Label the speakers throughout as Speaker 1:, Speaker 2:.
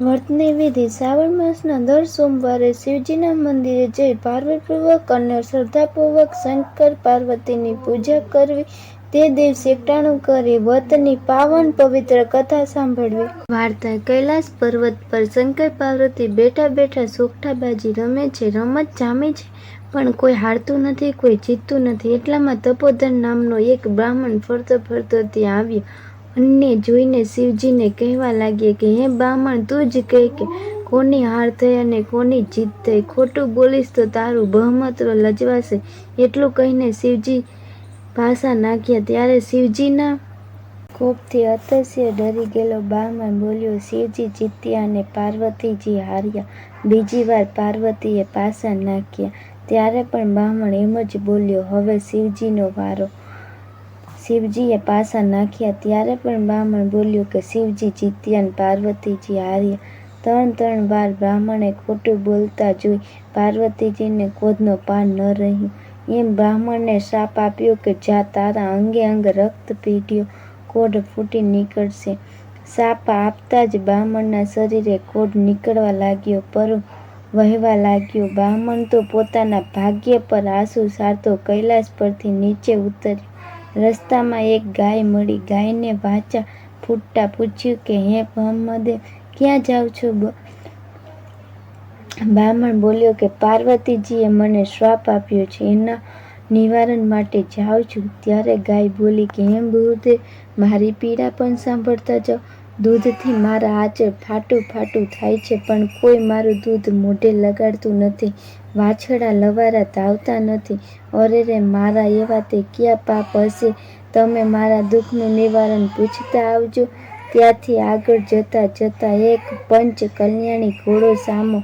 Speaker 1: વ્રતની વિધિ. શ્રાવણ માસના દર સોમવારે શિવજીના મંદિરે જઈ ભારપૂર્વક અને શ્રદ્ધાપૂર્વક શંકર પાર્વતીની પૂજા કરવી. તે દિવસે એકટાણું કરી વ્રતની પાવન પવિત્ર કથા સાંભળવી. વાર્તા કૈલાસ પર્વત પર શંકર પાર્વતી બેઠા બેઠા સોગઠાબાજી રમે છે. રમત જામે છે. પણ કોઈ હારતું નથી, કોઈ જીતતું નથી. એટલામાં તપોધન નામનો એક બ્રાહ્મણ ફરતો ફરતો ત્યાં આવ્યો. અન્ય જોઈને શિવજીને કહેવા લાગ્યા કે, હે બ્રાહ્મણ, તું જ કહે કે કોની હાર થઈ અને કોની જીત થઈ? ખોટું બોલીશ તો તારું બહુમત્વ લજવાશે. એટલું કહીને શિવજી પાસા નાખ્યા. ત્યારે શિવજીના કોપથી અતસ્ય ડરી ગયેલો બ્રાહ્મણ બોલ્યો, શિવજી જીત્યા અને પાર્વતીજી હાર્યા. બીજી વાર પાર્વતીએ પાસા નાખ્યા. ત્યારે પણ બ્રાહ્મણ એમ જ બોલ્યો, હવે શિવજીનો વારો શિવજીએ પાસા નાખ્યા ત્યારે પણ બ્રાહ્મણ બોલ્યો કે શિવજી જીત્યા અને પાર્વતીજી હાર્યા. ત્રણ ત્રણ વાર બ્રાહ્મણે ખોટું બોલતા જોઈ પાર્વતીજીને ક્રોધનો પાર ન રહ્યો. એમ બ્રાહ્મણને શાપ આપ્યો કે જા તારા અંગે અંગ રક્ત પીઢ્યો, કોઢ ફૂટી નીકળશે. શાપ આપતા જ બ્રાહ્મણના શરીરે કોઢ નીકળવા લાગ્યો, પર વહેવા લાગ્યો. બ્રાહ્મણ તો પોતાના ભાગ્ય પર આંસુ સારતો કૈલાસ પરથી નીચે ઉતર્યો. રસ્તામાં એક ગાય મળી. ગાયને વાચા ફૂટતા પૂછ્યું કે, હે બ્રહ્મદેવ ક્યાં જાઓ છો? બ્રાહ્મણ બોલ્યો કે, પાર્વતીજીએ મને શ્રાપ આપ્યો છે. એના નિવારણ માટે જાઉં છું. ત્યારે ગાય બોલી કે એમ બુદ્ધે મારી પીડા પણ સાંભળતા જાઓ. દૂધથી મારા આચર ફાટું ફાટું થાય છે, પણ કોઈ મારું દૂધ મોઢે લગાડતું નથી વાછડા લવારા ધાવતા નથી. અરે રે, મારા એવા તે ક્યાં પાપ હશે? તમે મારા દુઃખનું નિવારણ પૂછતા આવજો. ત્યાંથી આગળ જતાં જતાં એક પંચ કલ્યાણી ઘોડો સામો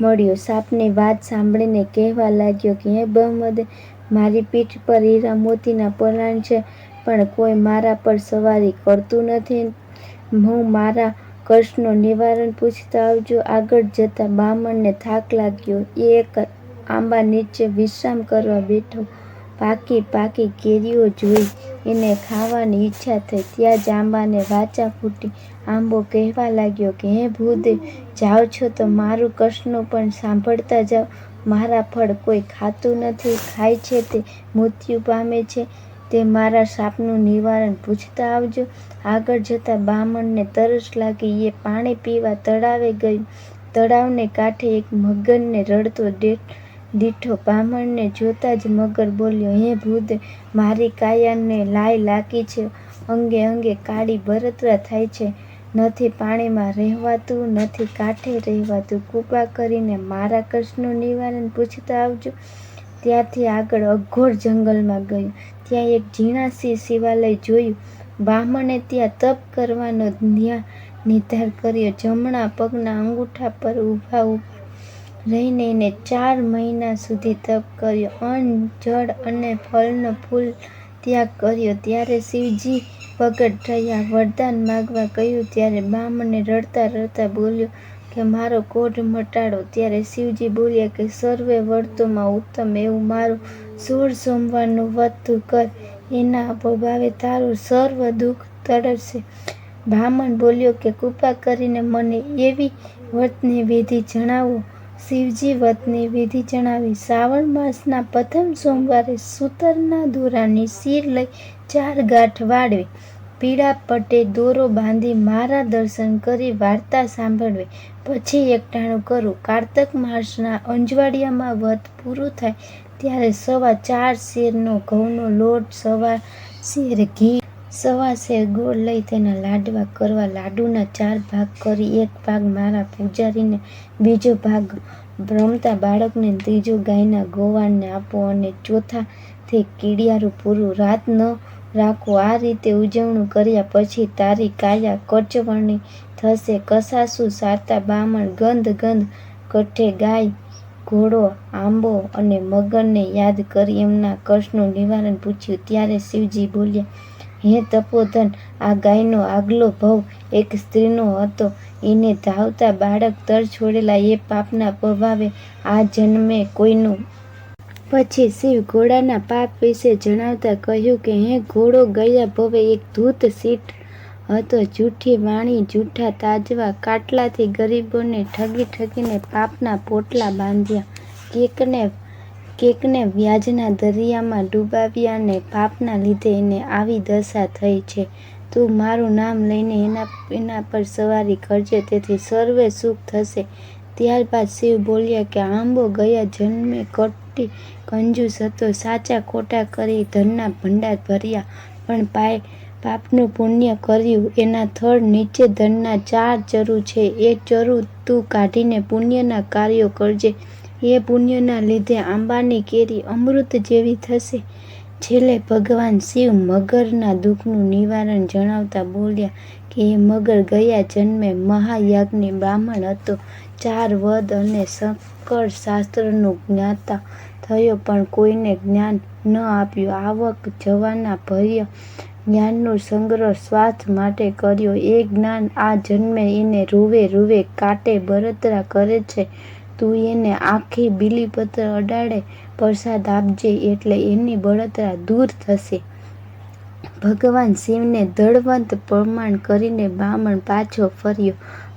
Speaker 1: મળ્યો. સાપની વાત સાંભળીને કહેવા લાગ્યો કે, હે બ્રહ્મદે મારી પીઠ પર હીરા મોતીના પલાણ છે. પણ કોઈ મારા પર સવારી કરતું નથી. હું મારા કષ્ટનું નિવારણ પૂછતા આવજો. આગળ જતાં બ્રાહ્મણને થાક લાગ્યો. એ એક આંબા નીચે વિશ્રામ કરવા બેઠો. પાકી પાકી કેરીઓ જોઈ. એને ખાવાની ઈચ્છા થઈ. ત્યાં જ આંબાને વાચા ફૂટી આંબો કહેવા લાગ્યો કે, હે ભૂદે જાઓ છો તો મારું કષ્ટનું પણ સાંભળતા જાઓ. મારા ફળ કોઈ ખાતું નથી. ખાય છે તે, મૃત્યુ પામે છે. તે મારા સાપનું નિવારણ પૂછતા આવજો. આગળ જતાં બ્રાહ્મણને તરસ લાગી, એ પાણી પીવા તળાવે ગયું તળાવને કાંઠે એક મગરને રડતો દીઠો બ્રાહ્મણને જોતાં જ મગર બોલ્યો, હે ભૂદે મારી કાયાને લાય લાગી છે. અંગે અંગે કાળી બરતરા થાય છે. નથી પાણીમાં રહેવાતું, નથી કાંઠે રહેવાતું. કૃપા કરીને મારા કષ્ટનું નિવારણ પૂછતા આવજો. ત્યાંથી આગળ અઘોર જંગલમાં ગયું. ત્યાં એક ઝીણાસી શિવાલય જોયું. બ્રાહ્મણે ત્યાં તપ કરવાનો નિર્ધાર કર્યો. જમણા પગના અંગૂઠા પર ઊભા ઊભા રહીને એને ચાર મહિના સુધી તપ કર્યો. અન્ન, જળ અને ફળનો ફૂલ ત્યાગ કર્યો. ત્યારે શિવજી પ્રગટ થયા વરદાન માગવા કહ્યું ત્યારે બ્રાહ્મણે રડતા રડતા બોલ્યો કે મારો કોઢ મટાડો. ત્યારે શિવજી બોલ્યા કે, સર્વે વર્તોમાં ઉત્તમ એવું મારું સોળ સોમવારનું વ્રત કર. એના પ્રભાવે તારું સર્વ દુઃખ તળશે બ્રાહ્મણ બોલ્યો કે, કૃપા કરીને મને એવી વ્રતની વિધિ જણાવો. શિવજી વ્રતની વિધિ જણાવી. શ્રાવણ માસના પ્રથમ સોમવારે સૂતરના દોરાની શીર લઈ ચાર ગાંઠ વાળવી. પીળા પટે દોરો બાંધી મારા દર્શન કરી વાર્તા સાંભળવી. પછી એકટાણું કરું. કાર્તક માસના અંજવાડિયામાં વ્રત પૂરું થાય ત્યારે સવા ચાર શેરનો ઘઉંનો લોટ, સવા શેર ઘી, સવા શેર ગોળ લઈ તેના લાડવા કરવા લાડુના ચાર ભાગ કરી એક ભાગ મારા પૂજારીને, બીજો ભાગ રમતા બાળકને, ત્રીજો ગાયના ગોવાળને આપો અને ચોથાથી કીડિયારું પૂરું. રાત ન રાખો. આ રીતે ઉજવણું કર્યા પછી તારી કાયા કચવણી થશે. કસાસુ સારતા બ્રાહ્મણ ગંધ ગંધ કઠે ગાય, ઘોડો, આંબો અને મગરને યાદ કરી એમના કષ્ટનું નિવારણ પૂછ્યું. ત્યારે શિવજી બોલ્યા, હે તપોધન, આ ગાયનો આગલો ભવ એક સ્ત્રીનો હતો. એને ધાવતા બાળક તર છોડેલા એ પાપના પ્રભાવે આ જન્મે કોઈનું પછી શિવ ઘોડાના પાપ વિશે જણાવતા કહ્યું કે, હે ઘોડો, ગયા ભવે એક ધૂત સીટ હતો. જૂઠી વાણી, જૂઠા તાજવા, કાટલાથી ગરીબોને ઠગી ઠગીને પાપના પોટલા બાંધ્યા. કેકને કેકને વ્યાજના દરિયામાં ડૂબાવ્યા ને પાપના લીધે એને આવી દશા થઈ છે. તું મારું નામ લઈને એના એના પર સવારી કરજે, તેથી સર્વે સુખ થશે. ત્યારબાદ શિવ બોલ્યા કે, આંબો ગયા જન્મે કપટી કંજૂસ હતો સાચા ખોટા કરી ધનના ભંડાર ભર્યા. પણ પાય પાપનું પુણ્ય કર્યું, એના થડ નીચે ધનના ચાર ચરુ છે. એ ચરુ તું કાઢીને પુણ્યના કાર્યો કરજે. એ પુણ્યના લીધે આંબાની કેરી અમૃત જેવી થશે. છેલ્લે ભગવાન શિવ મગરના દુઃખનું નિવારણ જણાવતા બોલ્યા કે, એ મગર ગયા જન્મે મહાયાજ્ઞ બ્રાહ્મણ હતો. ચાર વદ અને સંકર શાસ્ત્રનું જ્ઞાતા થયો, પણ કોઈને જ્ઞાન ન આપ્યું. આવક જવાના ભય જ્ઞાનનો સંગ્રહ સ્વાર્થ માટે કર્યો. એ જ્ઞાન આ જન્મે એને રૂવે રૂવે કાટે બળતરા કરે છે. તું એને આખી બીલીપત્ર અડાડે, પ્રસાદ આપજે એટલે એની બળતરા દૂર થશે. ભગવાન શિવને દળવંત પ્રમાણ કરીને બ્રાહ્મણ પાછો ફર્યો.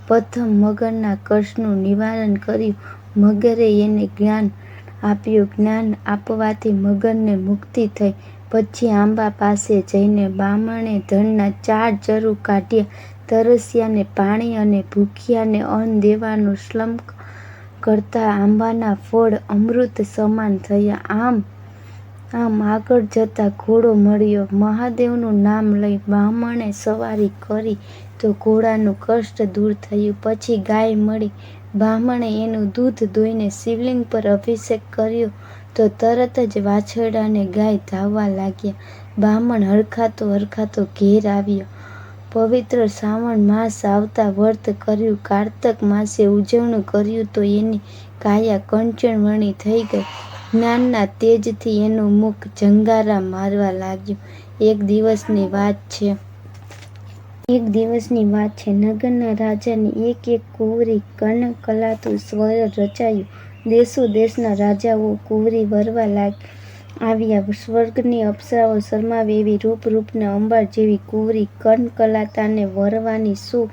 Speaker 1: પ્રથમ મગરના કષ્ટનું નિવારણ કર્યું. મગરે એને જ્ઞાન આપ્યું. જ્ઞાન આપવાથી મગરને મુક્તિ થઈ. પછી આંબા પાસે જઈને બામણે ધનના ચાર ચરુ કાઢ્યા. તરસ્યાને પાણી અને ભૂખ્યાને અન્ન દેવાનું શ્લમ્ક કરતા આંબાના ફળ અમૃત સમાન થયા. આમ આમ આગળ જતા ઘોડો મળ્યો. મહાદેવનું નામ લઈ બ્રાહ્મણે સવારી કરી તો ઘોડાનું કષ્ટ દૂર થયું. પછી ગાય મળી. બ્રાહ્મણે એનું દૂધ દોઈને શિવલિંગ પર અભિષેક કર્યો તો તરત જ વાછરડાને ગાય ધાવવા લાગ્યા. બ્રાહ્મણ હરખાતો હરખાતો ઘેર આવ્યો. પવિત્ર શ્રાવણ માસ આવતા વ્રત કર્યું. કારતક માસે ઉજવણું કર્યું તો એની કાયા કંચનવણી થઈ ગઈ. જ્ઞાનના તેજથી એનું મુખ જંગારા મારવા લાગ્યું. એક દિવસની વાત છે. એક દિવસની વાત છે. નગરના રાજાની એક એક કુંવરી કર્ણ કલાતું સ્વર રચાયું. દેશો દેશના રાજાઓ કુંવરી વરવા લાગ, આવ્યા. સ્વર્ગની અપ્સરાઓ શરમાવે એવી રૂપ રૂપને અંબાર જેવી કુંવરી કન કલાતાને વરવાની શું?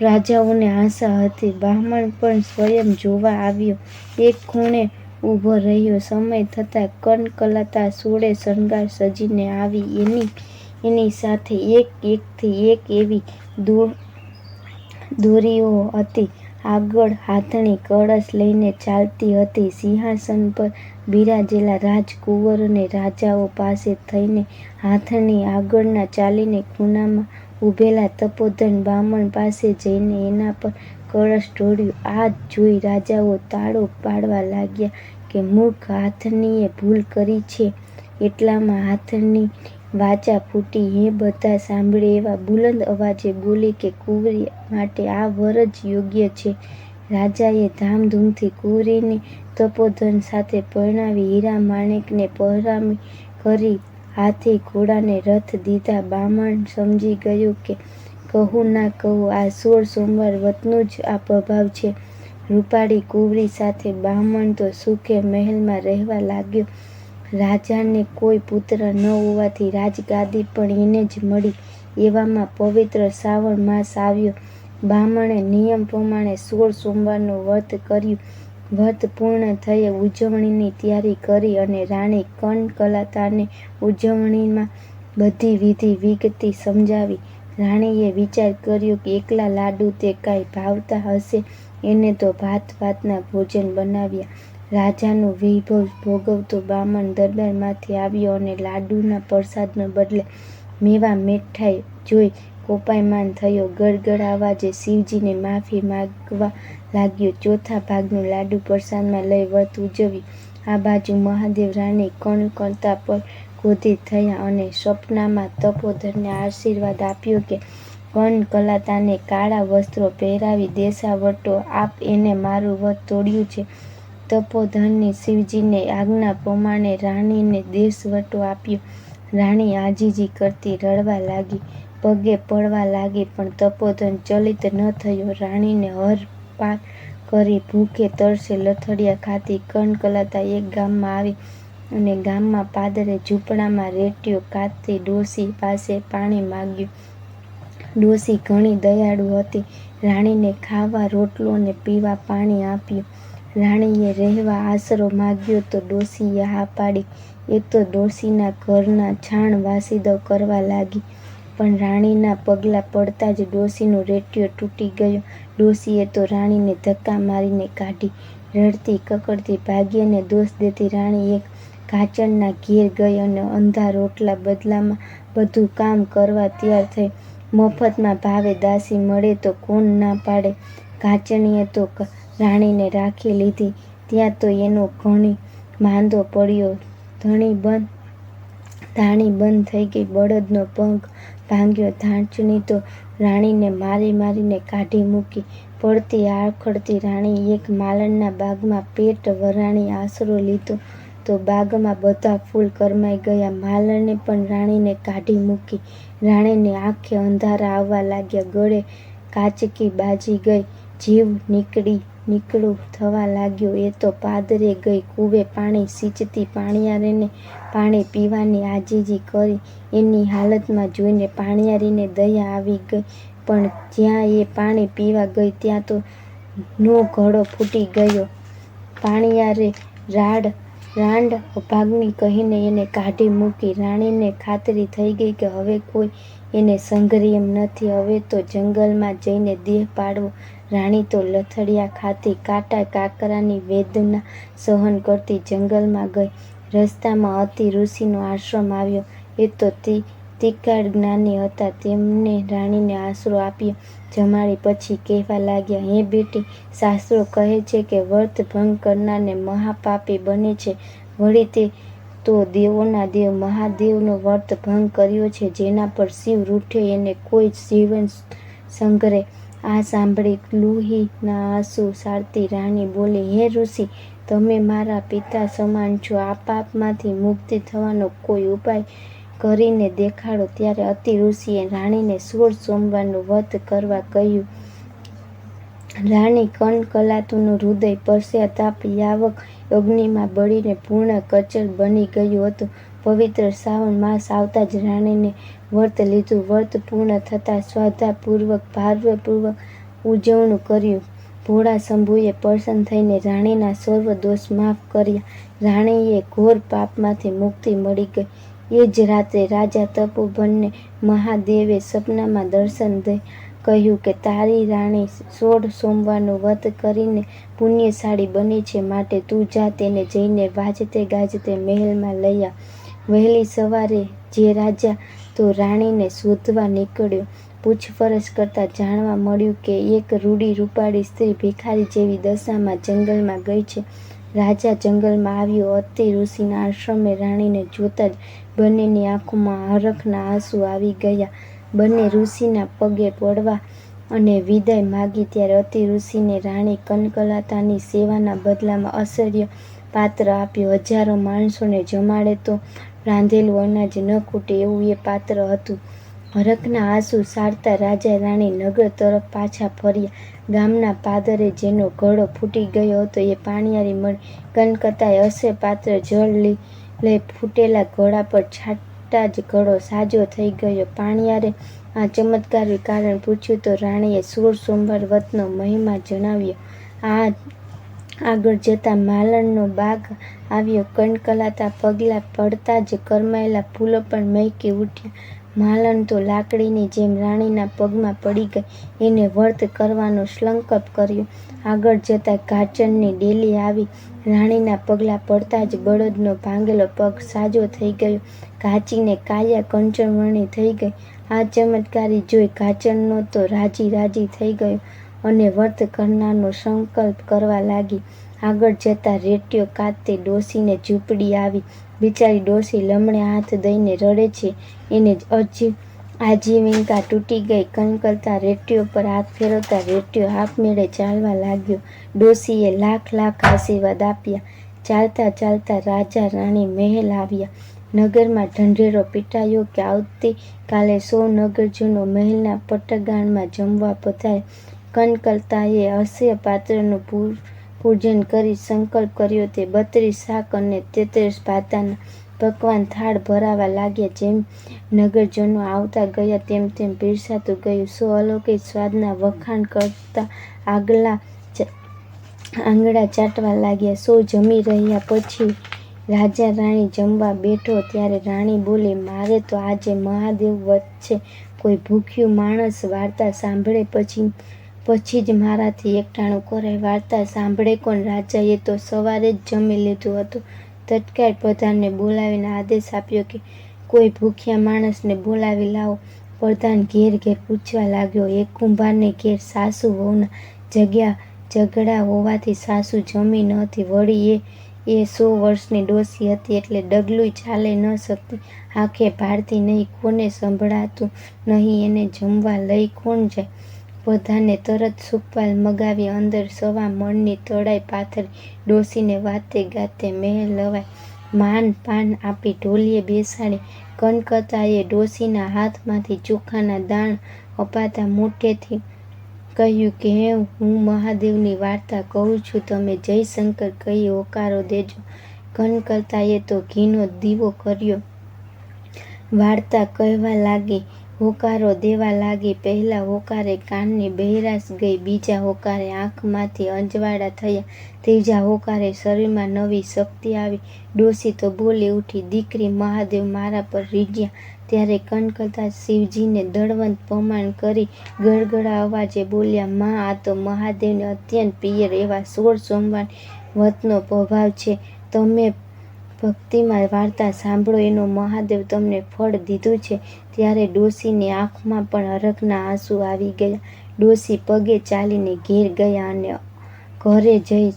Speaker 1: રાજાઓને આશા હતી. બ્રાહ્મણ પણ સ્વયં જોવા આવ્યો. એક ખૂણે ઊભો રહ્યો. સમય થતાં કનકલતા સોળે શણગાર સજીને આવી. એની એની સાથે એક, એકથી એક એવી દોરીઓ હતી. આગળ હાથણી કળશ લઈને ચાલતી હતી. સિંહાસન પર બિરાજેલા રાજકુંવરોને રાજાઓ પાસે થઈને હાથણી આગળના ચાલીને ખૂણામાં ઊભેલા તપોધન બ્રાહ્મણ પાસે જઈને એના પર કળશ ઢોળ્યું. આ જોઈ રાજાઓ તાળો પાડવા લાગ્યા. કે મૂક હાથનીએ ભૂલ કરી છે, એટલામાં હાથની વાચા ફૂટી હે બધા સાંભળે એવા બુલંદ અવાજે બોલી કે કુંવરી માટે આ વર જ યોગ્ય છે. રાજાએ ધામધૂમથી કુંવરીને તપોધન સાથે પરણાવી હીરા માણેકને પહેરામી કરી હાથી ઘોડાને રથ દીધા. બામણ સમજી ગયું કે કહું ના કહું, આ સોળ સોમવાર વ્રતનું જ આ પ્રભાવ છે. રૂપાળી કુંવરી સાથે બ્રાહ્મણ તો સુખે મહેલમાં રહેવા લાગ્યો. રાજાને કોઈ પુત્ર ન હોવાથી રાજગાદી પણ એને જ મળી. એવામાં પવિત્ર શ્રાવણ માસ આવ્યો. બ્રાહ્મણે નિયમ પ્રમાણે સોળ સોમવારનું વ્રત કર્યું. વ્રત પૂર્ણ થયે ઉજવણીની તૈયારી કરી અને રાણી કનકલાતાને ઉજવણીમાં બધી વિધિ વિગતી સમજાવી. રાણીએ વિચાર કર્યો કે એકલા લાડુ તે કાંઈ ભાવતા હશે? એને તો ભાત ભાતના ભોજન બનાવ્યા. રાજાનું વૈભવ ભોગવતો બ્રાહ્મણ દરબારમાંથી આવ્યો અને લાડુના પ્રસાદને બદલે મેવા મીઠાઈ જોઈ કોપાયમાન થયો. ગળગળ અવાજે શિવજીને માફી માગવા લાગ્યો, ચોથા ભાગનું લાડુ પ્રસાદમાં લઈ વ્રત ઉજવ્યું. આ બાજુ મહાદેવ રાણી કણ કરતા પર ક્રોધિત થયા અને સપનામાં તપોધનને આશીર્વાદ આપ્યો કે વન કલાતાને કાળા વસ્ત્રો પહેરાવી દેશાવટો આપ એને મારું વધ તોડ્યું છે. તપોધનની શિવજીને આજ્ઞા પ્રમાણે રાણીને દેશવટો આપ્યો. રાણી આજીજી કરતી રડવા લાગી, પગે પડવા લાગી, પણ તપોધન ચલિત ન થયો. રાણીને હર પાર કરી ભૂખે તરસે લથડિયા ખાતી કનકલાતા એક ગામમાં આવી અને ગામમાં પાદરે ઝૂંપડામાં રેટ્યો કાતરી ડોશી પાસે પાણી માગ્યું. ડોશી ઘણી દયાળુ હતી. રાણીને ખાવા, રોટલો ને પીવા પાણી આપ્યું. રાણીએ રહેવા આશરો માગ્યો તો ડોસીએ હા પાડી. એ તો ડોશીના ઘરના છાણ વાસીદો કરવા લાગી. પણ રાણીના પગલાં પડતા જ ડોસીનો રેટિયો તૂટી ગયો. ડોશીએ તો રાણીને ધક્કા મારીને કાઢી. રડતી, કકડતી ભાગ્યને દોષ દેતી રાણી એક ઘાચરના ઘેર ગઈ અને અંધા રોટલા બદલામાં બધું કામ કરવા તૈયાર થઈ. મફતમાં ભાવે દાસી મળે તો કોણ ના પાડે? ઘાચણીએ તો રાણીને રાખી લીધી. ત્યાં તો એનો ઘણી માંદો પડ્યો. ધણી બંધ ધાણી બંધ થઈ ગઈ. બળદનો પંખ ભાંગ્યો ધાંચણી તો રાણીને મારી મારીને કાઢી મૂકી. પડતી આળખડતી રાણી એક માલણના બાગમાં પેટ વરાણી આશરો લીધો. તો બાગમાં બધા ફૂલ કરમાઈ ગયા. માલણે પણ રાણીને કાઢી મૂકી. રાણીને આંખે અંધારા આવવા લાગ્યા. ગળે કાચકી બાજી ગઈ. જીવ નીકળી નીકળું થવા લાગ્યો. એ તો પાદરે ગઈ. કૂવે પાણી સિંચતી પાણિયારીને પાણી પીવાની આજીજી કરી. એની હાલતમાં જોઈને પાણિયારીને દયા આવી ગઈ. પણ જ્યાં એ પાણી પીવા ગઈ, ત્યાં તો નો ઘડો ફૂટી ગયો. પાણિયારે રાડ રાંડ અભાગની કહીને એને કાઢી મૂકી રાણીને ખાતરી થઈ ગઈ કે હવે કોઈ એને સંઘરી એમ નથી. હવે તો જંગલમાં જઈને દેહ પાડવો. રાણી તો લથડિયા ખાતી કાંટા કાકરાની વેદના સહન કરતી જંગલમાં ગઈ. રસ્તામાં અતિ ઋષિનો આશ્રમ આવ્યો. એ તો તી તિકાળ જ્ઞાની હતા. તેમને રાણીને આશરો આપ્યો. જમાડી પછી કહેવા લાગ્યા, હે બેટી, શાસ્ત્રો કહે છે કે વર્ત ભંગ કરનારને મહાપાપી બને છે. વળી તે તો દેવોના દેવ, મહાદેવનો વર્ત ભંગ કર્યો છે, જેના પર શિવ રૂઠે, એને કોઈ જીવન સંગ્રહે આ સાંભળી લુહીના આંસુ સારતી રાણી બોલી, હે ઋષિ, તમે મારા પિતા સમાન છો. આ પાપમાંથી મુક્તિ થવાનો કોઈ ઉપાય કરીને દેખાડો ત્યારે અતિ ઋષિએ રાણીને સોળ સોમવારનું વ્રત કરવા કહ્યું, રાણી કનકલાતુનું હૃદય પશ્ચાતાપ યાવક અગ્નિમાં બળીને પૂર્ણ કચર બની ગયું હતું. પવિત્ર શ્રાવણ માસ આવતા જ રાણીને વ્રત લીધું. વ્રત પૂર્ણ થતાં શ્રદ્ધાપૂર્વક ભારપૂર્વક ઉજવણું કર્યું. ભોળા શંભુએ પ્રસન્ન થઈને રાણીના સર્વ દોષ માફ કર્યા. રાણીએ ઘોર પાપમાંથી મુક્તિ મળી ગઈ. એ જ રાત્રે રાજા તપોબનને મહાદેવે સપનામાં દર્શન કહ્યું કે તારી રાણી સોળ સોમવારનું વ્રત કરીને પુણ્યશાળી બની છે, માટે તું જા, તેને જઈને વાજતે ગાજતે મહેલમાં લઈ આ. વહેલી સવારે જે રાજા તો રાણીને શોધવા નીકળ્યો, પૂછપરછ કરતાં જાણવા મળ્યું કે એક રૂડી રૂપાળી સ્ત્રી ભિખારી જેવી દશામાં જંગલમાં ગઈ છે. રાજા જંગલમાં આવ્યો, અતિ ઋષિના આશ્રમે રાણીને જોતાં જ બંનેની આંખોમાં હરખના આંસુ આવી ગયા. બંને ઋષિના પગે પડવા અને વિદાય માગી ત્યારે અતિ ઋષિને રાણી કનકલાતાની સેવાના બદલામાં અસહ્ય પાત્ર આપ્યું. હજારો માણસોને જમાડે તો રાંધેલું અનાજ ન ખૂટે એવું એ પાત્ર હતું. હરખના આંસુ સારતા રાજા રાણી નગર તરફ પાછા ફર્યા. ગામના પાદરે જેનો ઘડો ફૂટી ગયો હતો એ પાણીયારી મળી. કનકતાએ અસે પાત્ર જળ લઈ ફૂટેલા ઘોડા પર છાંટતા જ ઘડો સાજો થઈ ગયો. પાણિયારે આ ચમત્કારનું કારણ પૂછ્યું તો રાણીએ સોળ સોમવાર વ્રતનો મહિમા જણાવ્યો. આ આગળ જતાં માલણનો બાગ આવ્યો. કણકલાતા પગલાં પડતા જ કરમાયેલા ફૂલો પણ મહેકી ઉઠ્યા. માલણ તો લાકડીની જેમ રાણીના પગમાં પડી ગઈ. એને વ્રત કરવાનો શ્લંકપ કર્યો. આગળ જતાં ઘાચરની ડેલી આવી. રાણીના પગલાં પડતાં જ બળદનો ભાંગેલો પગ સાજો થઈ ગયો. ઘાચીને કાયા કંચનવર્ણી થઈ ગઈ. આ ચમત્કારી જોઈ ઘાચનનો તો રાજી રાજી થઈ ગયો અને વ્રત કરનારનો સંકલ્પ કરવા લાગી. આગળ જતાં રેટિયો કાતે ડોસીને ઝૂંપડી આવી. બિચારી ડોસી લમણે હાથ દઈને રડે છે. એને અજી આજીવિકા તૂટી ગઈ. કનકલતા રેટીઓ પર હાથ ફેરવતા રેટિયો હાથમેળે ચાલવા લાગ્યો. ડોસીએ લાખ લાખ આશીર્વાદ આપ્યા. ચાલતા ચાલતા રાજા રાણી મહેલ આવ્યા. નગરમાં ઢંઢેરો પીટાયો કે આવતી કાલે સૌ નગરજનો મહેલના પટગાણમાં જમવા પધારે કનકલતાએ અસ્ય પાત્રનું પૂજન કરી સંકલ્પ કર્યો તે બત્રીસ શાક અને તેત્રીસ ભાતાના પકવાન થાળ ભરાવા લાગ્યા. જેમ નગરજનો આવતા ગયા, તેમ તેમ પીરસાતું ગયું. સો અલૌકિક સ્વાદના વખાણ કરતા આગલા આંગળા ચાટવા લાગ્યા. સો જમી રહ્યા પછી રાજા રાણી જમવા બેઠો ત્યારે રાણી બોલી, મારે તો આજે મહાદેવ વચ્ચે કોઈ ભૂખ્યું માણસ વાર્તા સાંભળે પછી પછી જ મારાથી એકટાણું કરાય વાર્તા સાંભળે કોણ? રાજાએ તો સવારે જ જમી લીધું હતું. તત્કાળ પ્રધાનને બોલાવીને આદેશ આપ્યો કે, કોઈ ભૂખ્યા માણસને બોલાવી લાવો. પ્રધાન ઘેર ઘેર પૂછવા લાગ્યો, એક કુંભારને ઘેર સાસુ વહુના જગ્યા ઝઘડા હોવાથી સાસુ જમી નહોતી. વળી એ એ સો વર્ષની ડોસી હતી એટલે ડગલું ચાલે ન શકતી. આંખે ભારતી નહીં, કોને સંભળાતું નહીં, એને જમવા લઈ કોણ જાય? પ્રધાને તરત સુખપાલ મગાવી અંદર સવા મણની તળાઈ પાથરી ડોસીને વાતે ગાતે મેં લવાય. માન પાન આપી ઢોલીએ બેસાડી. કનકતાએ ડોસીના હાથમાંથી ચોખાના દાણ અપાતા મોટેથી કહ્યું કે, હે, હું મહાદેવની વાર્તા કહું છું. તમે જયશંકર કહી હોકારો દેજો. કનકતાએ તો ઘીનો દીવો કર્યો. વાર્તા કહેવા લાગી. હોકારો દેવા લાગી પહેલા હોકારે કાનની બહેરાશ ગઈ, બીજા હોકારે આંખમાંથી અંજવાળા થયા, ત્રીજા હોકારે શરીરમાં નવી શક્તિ આવી. ડોસી તો બોલી ઉઠી, દીકરી મહાદેવ મારા પર રીઝ્યા ત્યારે કનકતા શિવજીને દળવંત પ્રમાણ કરી ગળગળા અવાજે બોલ્યા, માં, આ તો મહાદેવને અત્યંત પિયર એવા સોળ સોમવાર વ્રતનો પ્રભાવ છે. તમે ભક્તિમાં વાર્તા સાંભળો, એનો મહાદેવ તમને ફળ દીધું છે. ત્યારે ડોશીની આંખમાં પણ હરખના આંસુ આવી ગયા. ડોશી પગે ચાલીને ઘેર ગયા અને ઘરે જઈ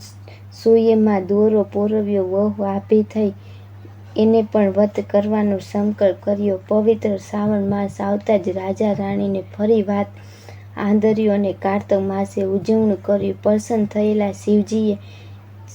Speaker 1: સૂયેમાં દોરો પોરવ્યો, વહુ આભી થઈ. એને પણ વત કરવાનો સંકલ્પ કર્યો. પવિત્ર શ્રાવણ માસ આવતા જ રાજા રાણીને ફરી વાત આંધર્યું અને કારતક માસે ઉજવણું કર્યું. પ્રસન્ન થયેલા શિવજીએ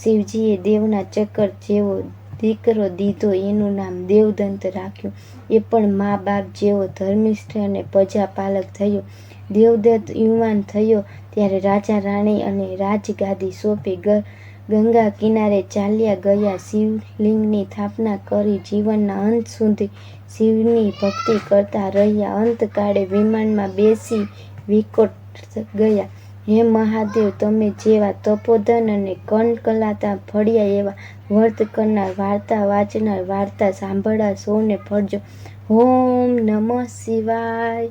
Speaker 1: શિવજીએ દેવના ચક્કર જેવો દીકરો દીધો, એનું નામ દેવદંત રાખ્યું. એ પણ મા બાપ જેવો ધર્મિષ્ઠ અને પ્રજાપાલક થયો. દેવદત્ત યુવાન થયો ત્યારે રાજા રાણી અને રાજગાદી સોંપી ગંગા કિનારે ચાલ્યા ગયા. શિવલિંગની સ્થાપના કરી જીવનના અંત સુધી શિવની ભક્તિ કરતા રહ્યા. અંતકાળે વિમાનમાં બેસી વિકોટ ગયા. હે મહાદેવ, તમે જેવા તપોધન અને કનકલાતા ફળ્યા એવા વર્ત કરનાર, વાર્તા વાંચનાર, વાર્તા સાંભળનાર સૌને ફળજો ઓમ નમઃ શિવાય.